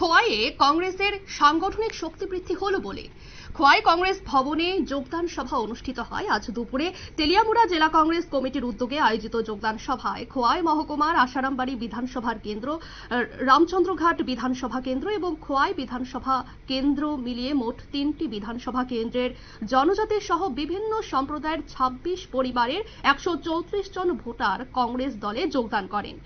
খোয়াইয়ে কংগ্রেসের সাংগঠনিক শক্তি বৃদ্ধি হলো বলে। খোয়াই কংগ্রেস ভবনে যোগদান সভা অনুষ্ঠিত হয়। আজ দুপুরে তেলিয়ামুড়া জেলা কংগ্রেস কমিটির উদ্যোগে আয়োজিত যোগদান সভায় খোয়াই মহকুমার আসারামবাড়ি বিধানসভার কেন্দ্র রামচন্দ্রঘাট বিধানসভা কেন্দ্র এবং খোয়াই বিধানসভা কেন্দ্র মিলিয়ে মোট তিনটি বিধানসভা কেন্দ্রের জনজাতি সহ বিভিন্ন সম্প্রদায়ের ২৬ পরিবারের একশো চৌত্রিশ জন ভোটার কংগ্রেস দলে যোগদান করেন।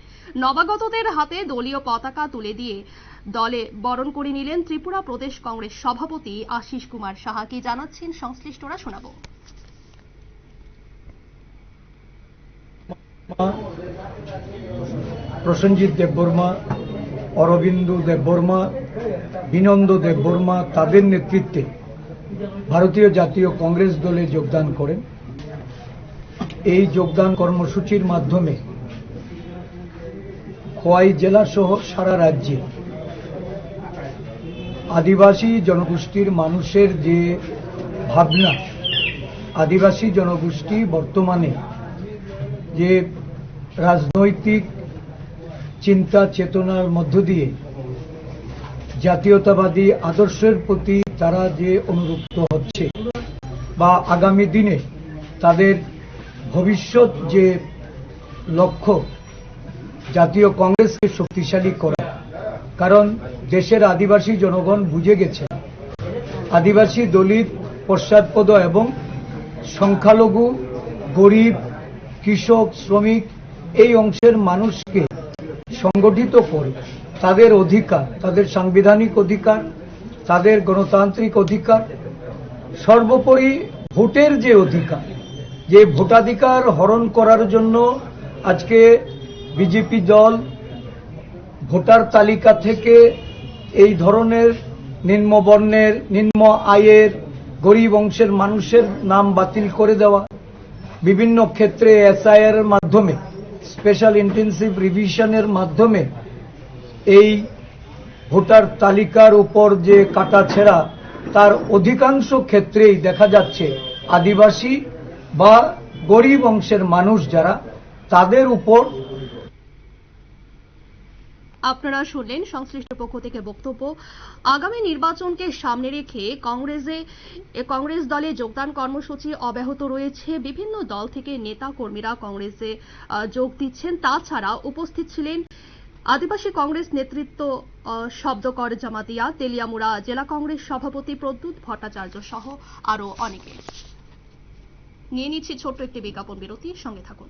নবাগতদের হাতে দলীয় পতাকা তুলে দিয়ে দলে বরণ করে নিলেন ত্রিপুরা প্রদেশ কংগ্রেস সভাপতি আশিস কুমার সাহাকে জানাচ্ছেন সংশ্লিষ্টরা শোনাবো। প্রসেনজিৎ দেববর্মা অরবিন্দু দেববর্মা বিনন্দ দেববর্মা তাদের নেতৃত্বে ভারতীয় জাতীয় কংগ্রেস দলে যোগদান করেন। এই যোগদান কর্মসূচির মাধ্যমে খোয়াই জেলা সহ সারা রাজ্যে আদিবাসী জনগোষ্ঠীর মানুষের যে ভাবনা, আদিবাসী জনগোষ্ঠী বর্তমানে যে রাজনৈতিক চিন্তা চেতনার মধ্য দিয়ে জাতীয়তাবাদী আদর্শের প্রতি তারা যে অনুরুক্ত হচ্ছে বা আগামী দিনে তাদের ভবিষ্যৎ যে লক্ষ্য জাতীয় কংগ্রেসকে শক্তিশালী করা কারণ দেশের আদিবাসী জনগণ বুঝে গেছে। আদিবাসী দলিত, পশ্চাৎপদ এবং সংখ্যালঘু, গরিব, কৃষক, শ্রমিক এই অংশের মানুষকে সংগঠিত করে তাদের অধিকার, তাদের সাংবিধানিক অধিকার, তাদের গণতান্ত্রিক অধিকার, সর্বোপরি ভোটের যে অধিকার, যে ভোটাধিকার হরণ করার জন্য আজকে বিজেপি দল ভোটার তালিকা থেকে এই ধরনের নিম্নবর্ণের নিম্ন আয়ের গরিব অংশের মানুষের নাম বাতিল করে দেওয়া, বিভিন্ন ক্ষেত্রে এসআইআর এর মাধ্যমে, স্পেশাল ইন্টেন্সিভ রিভিশনের মাধ্যমে এই ভোটার তালিকার উপর যে কাটাছেড়া তার অধিকাংশ ক্ষেত্রেই দেখা যাচ্ছে আদিবাসী বা গরিব অংশের মানুষ যারা, তাদের উপর আপনারা শুনলেন সংশ্লিষ্ট পক্ষ থেকে বক্তব্য। আগামী নির্বাচনকে সামনে রেখে কংগ্রেসে কংগ্রেস দলে যোগদান কর্মসূচি অব্যাহত রয়েছে। বিভিন্ন দল থেকে নেতা কর্মীরা কংগ্রেসে যোগ দিচ্ছেন। তাছাড়া উপস্থিত ছিলেন আদিবাসী কংগ্রেস নেতৃত্ব শব্দকর জামাতিয়া, তেলিয়ামুড়া জেলা কংগ্রেস সভাপতি প্রদ্যুৎ ভট্টাচার্য সহ আরও অনেকে। নিয়ে নিচ্ছি ছোট্ট একটি বিজ্ঞাপন বিরতি। সঙ্গে থাকুন।